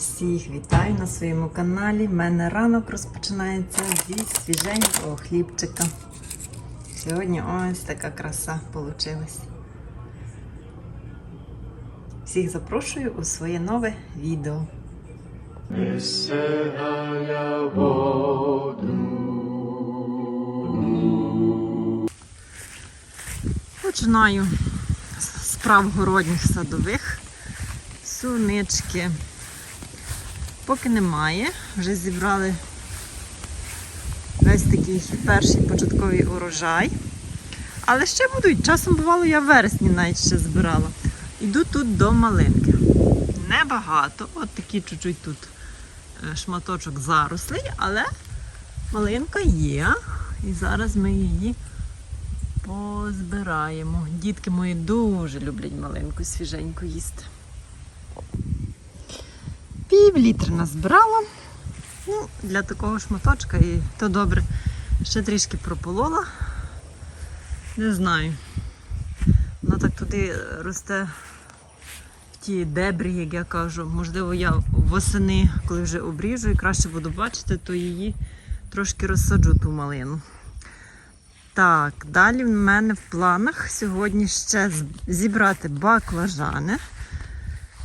Всіх вітаю на своєму каналі. У мене ранок розпочинається зі свіженького хлібчика. Сьогодні ось така краса вийшла. Всіх запрошую у своє нове відео. Починаю з справ городніх садових. Сунички. Поки немає, вже зібрали весь такий перший початковий урожай. Але ще будуть. Часом бувало, я в вересні навіть ще збирала. Іду тут до малинки. Небагато, от такий чуть-чуть тут е, шматочок зарослий, але малинка є. І зараз ми її позбираємо. Дітки мої дуже люблять малинку свіженьку їсти. Пів літра назбирала. Ну, для такого шматочка і то добре. Ще трішки прополола. Не знаю. Вона так туди росте в ті дебрі, як я кажу. Можливо, я восени, коли вже обріжу і краще буду бачити, то її трошки розсаджу ту малину. Так, далі в мене в планах сьогодні ще зібрати баклажани.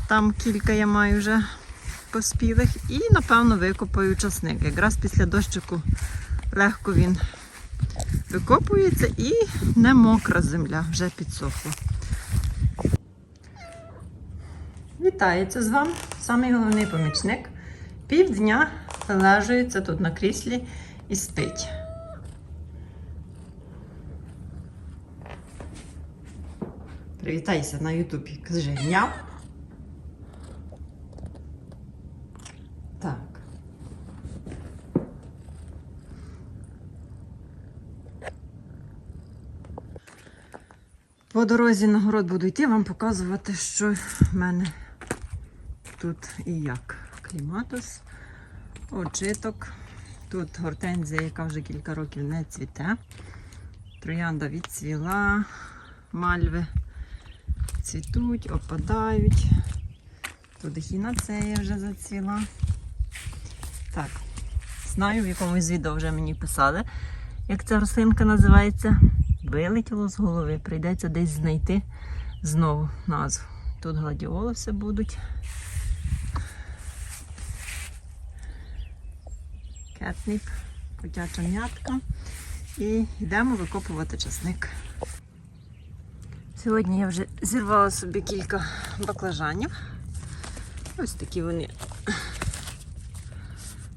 Там кілька я маю вже поспілих. І, напевно, викопаю часник. Якраз після дощику легко він викопується і не мокра земля, вже підсохла. Вітається з вами самий головний помічник. Півдня залежується тут на кріслі і спить. Привітайся на Ютубі. Кажи няв. Так. По дорозі на город буду йти, вам показувати, що в мене тут і як. Кліматус, очиток. Тут гортензія, яка вже кілька років не цвіте. Троянда відцвіла, мальви цвітуть, опадають. Тут хінацея вже зацвіла. Так, знаю, в якомусь відео вже мені писали, як ця рослинка називається. Вилетіло з голови, прийдеться десь знайти знову назву. Тут гладіолуси будуть. Кетнип, котяча м'ятка. І йдемо викопувати часник. Сьогодні я вже зірвала собі кілька баклажанів. Ось такі вони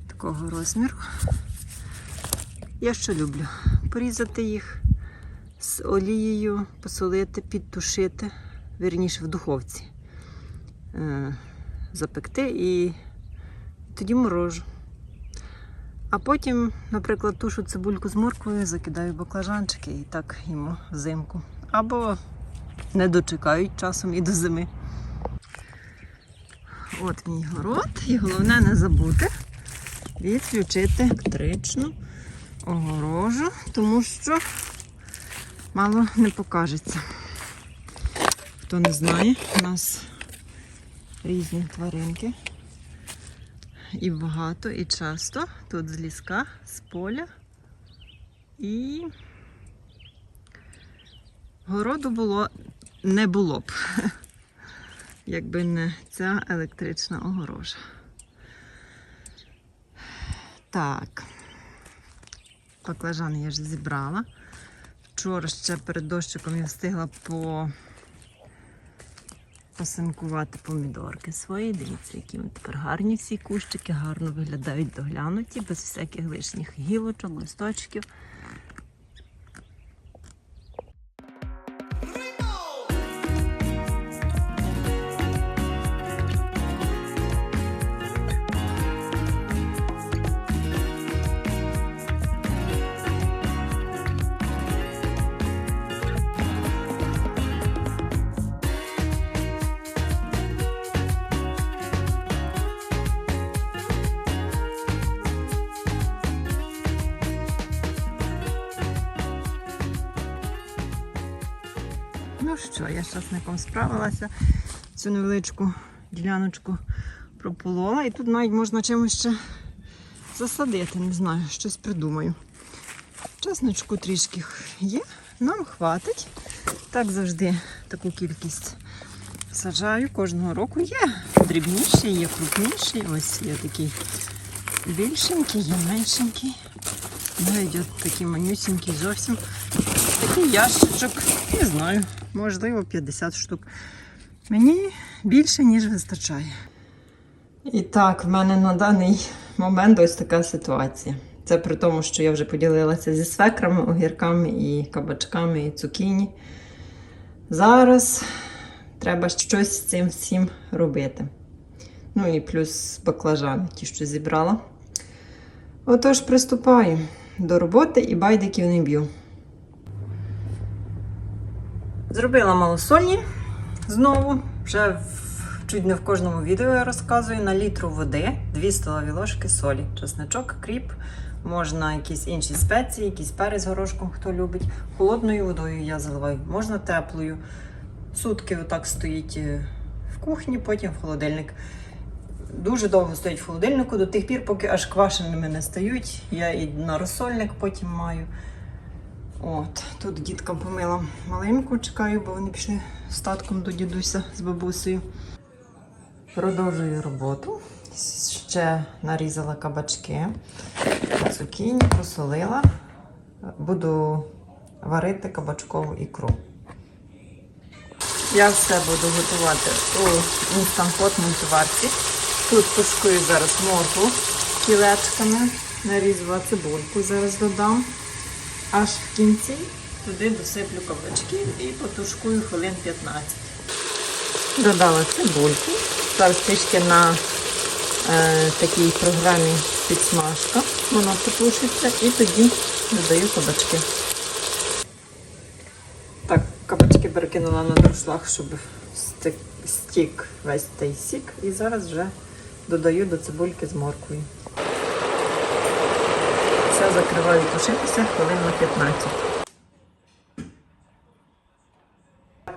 такого розміру. Я що люблю? Порізати їх з олією, посолити, підтушити, вірніше в духовці. Е, Запекти і тоді морожу. А потім, наприклад, тушу цибульку з морквою, закидаю баклажанчики і так їмо взимку. Або не дочекають часом і до зими. От мій город. І головне не забути відключити електричну огорожу, тому що мало не покажеться. Хто не знає, у нас різні тваринки. І багато, і часто тут з ліска, з поля. І городу було не було б, якби не ця електрична огорожа. Так, баклажани я ж зібрала. Вчора ще перед дощиком я встигла по... посинкувати помідорки свої. Дивіться, які вони тепер гарні всі кущики, гарно виглядають доглянуті, без всяких лишніх гілочок, листочків. Ну що, я з часником справилася. Цю невеличку діляночку прополола. І тут навіть можна чимось ще засадити, не знаю, щось придумаю. Чесночку трішки є, нам хватить. Так завжди таку кількість саджаю кожного року. Є дрібніші, є крупніші. Ось є такий більшенький, є меншенький. Навіть от такий манюсенький зовсім. Такий ящичок, не знаю, можливо 50 штук. Мені більше, ніж вистачає. І так, в мене на даний момент ось така ситуація. Це при тому, що я вже поділилася зі свекрами, огірками і кабачками, і цукіні. Зараз треба щось з цим всім робити. Ну і плюс баклажани, ті, що зібрала. Отож, приступаю до роботи і байдиків не б'ю. Зробила малосольні знову. Вже в, чуть не в кожному відео я розказую на літру води 2 столові ложки солі, чесночок, кріп, можна якісь інші спеції, якийсь перець горошком, хто любить. Холодною водою я заливаю, можна теплою. Сутки отак стоїть е, в кухні, потім в холодильник. Дуже довго стоїть в холодильнику до тих пір, поки аж квашеними не стають. Я і на розсольник потім маю. От, тут діткам помила маленьку, чекаю, бо вони пішли з татком до дідуся з бабусею. Продовжую роботу. Ще нарізала кабачки, цукіні, посолила. Буду варити кабачкову ікру. Я все буду готувати у інстант мультиварці. Тут тушкую зараз моркву кілечками, нарізала цибульку, зараз додам. Аж в кінці туди досиплю кабачки і потушкую хвилин 15. Додала цибульку. Трішки на е, такій програмі підсмажка. Воно потушиться і тоді додаю кабачки. Так, кабачки перекинула на дуршлаг, щоб стик, стік весь цей сік. І зараз вже додаю до цибульки з морквою. Закриваю тушитися хвилин на 15.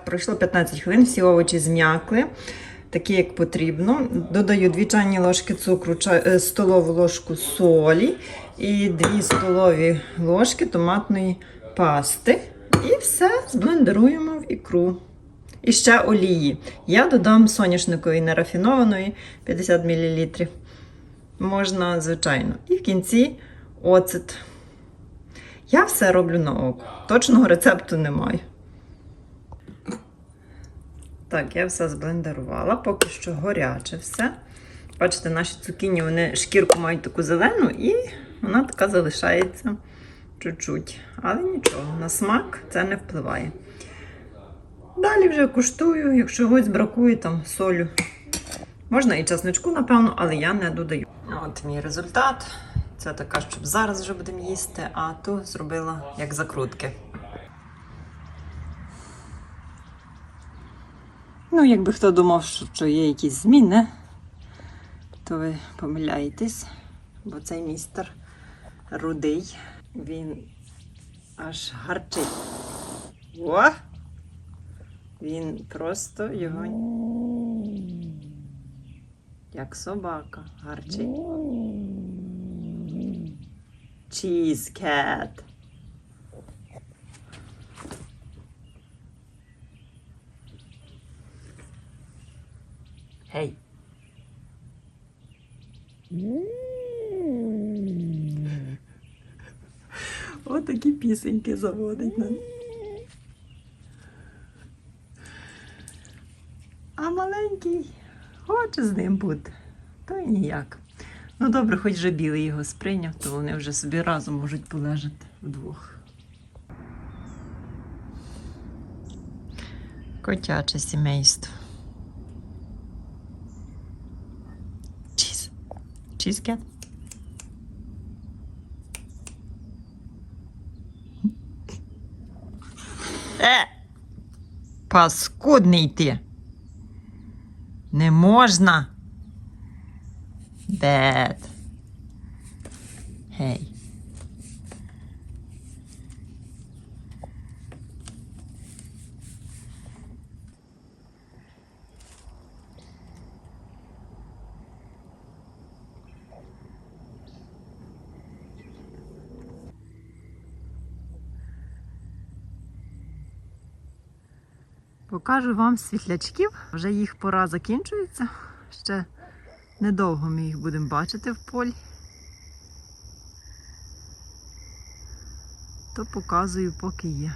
Пройшло 15 хвилин, всі овочі зм'якли, такі як потрібно. Додаю 2 чайні ложки цукру, е, столову ложку солі і 2 столові ложки томатної пасти. І все зблендеруємо в ікру. І ще олії. Я додам соняшникової нерафінованої 50 мл. Можна, звичайно. І в кінці оцет. Я все роблю на око. Точного рецепту немає. Так, я все зблендерувала, поки що гаряче все. Бачите, наші цукіні вони шкірку мають таку зелену, і вона така залишається чуть-чуть. Але нічого, на смак це не впливає. Далі вже куштую, якщо чогось бракує там солю. Можна і чесночку, напевно, але я не додаю. От мій результат. Це така, щоб зараз вже будемо їсти, а ту зробила як закрутки. Ну, якби хто думав, що- є якісь зміни, то ви помиляєтесь, бо цей містер рудий, він аж гарчить. О! Він просто його як собака гарчить. Чізкет. Гей. Отакі пісеньки заводить нам. А маленький хоче з ним бути. Та й ніяк. Ну добре, хоч вже білий його сприйняв, то вони вже собі разом можуть полежати вдвох. Котяче сімейство. Чіз. Чізкет. Е! Паскудний ти. Не можна. Dad. Hey. Покажу вам світлячків, вже їх пора закінчується ще недовго ми їх будемо бачити в полі. То показую, поки є.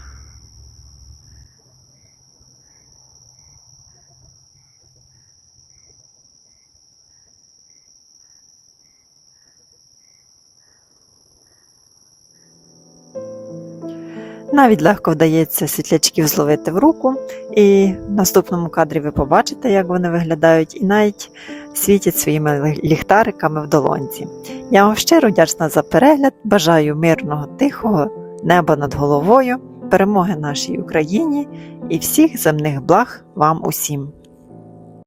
Навіть легко вдається світлячків зловити в руку, і в наступному кадрі ви побачите, як вони виглядають, і навіть світять своїми ліхтариками в долонці. Я вам щиро вдячна за перегляд. Бажаю мирного, тихого неба над головою, перемоги нашій Україні і всіх земних благ вам усім.